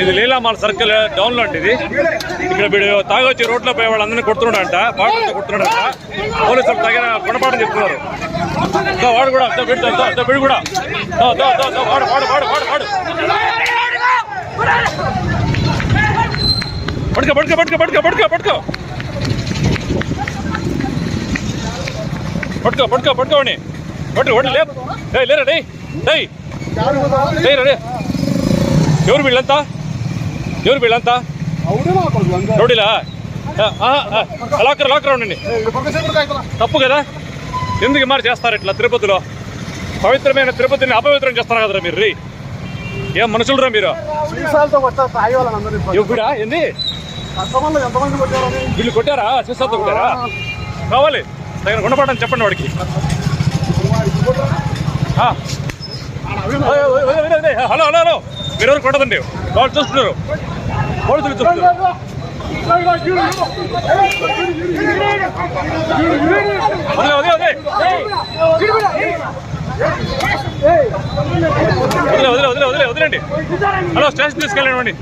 ఇది లీలామాల సర్కిల్ డౌన్లో ఇది. ఇక్కడ వీడు తాగొచ్చి రోడ్లో పోయే వాళ్ళందరినీ కొడుతున్నాడంట బాటలతో కొడుతున్నాడంట. పోలీసులు తగిన గుణపాఠం చెప్తున్నారు. వాడు కూడా వీడు కూడా. వాడు వాడు వాడు వాడు వాడు. పడుకో పడుకో పడుకో పడుకో పడుకో పడుకో. పట్టుకో పట్టుకో పట్టుకోండి పట్టుకో పట్టు లేదు ఏయ్ లేరా డే డేయ్. లేరా డే ఎవరు వీళ్ళంతా? ఎవరు వీళ్ళంతా? రౌడీలా? లాకర్ లాకర్ ఉండండి. తప్పు కదా? ఎందుకు మరి చేస్తారు ఇట్లా తిరుపతిలో? పవిత్రమైన తిరుపతిని అపవిత్రం చేస్తారు కదరా మీరు రీ. ఏం మనుషులరా మీరు? ఇప్పుడా ఏంది? వీళ్ళు కొట్టారా? అశ్వసాత్ కొట్టారా? కావాలి. దగ్గర గుణపడని చెప్పండి వాడికి. Hello hello hello. మీరు ఎవరు కొట్టదండి? వాళ్ళు చూస్తున్నారు. వాళ్ళు చూస్తున్నారు. అదే వదిలే వదిలే. వదిలే వదిలే వదిలేండి. హలో స్టేషన్ తీసుకెళ్ళండి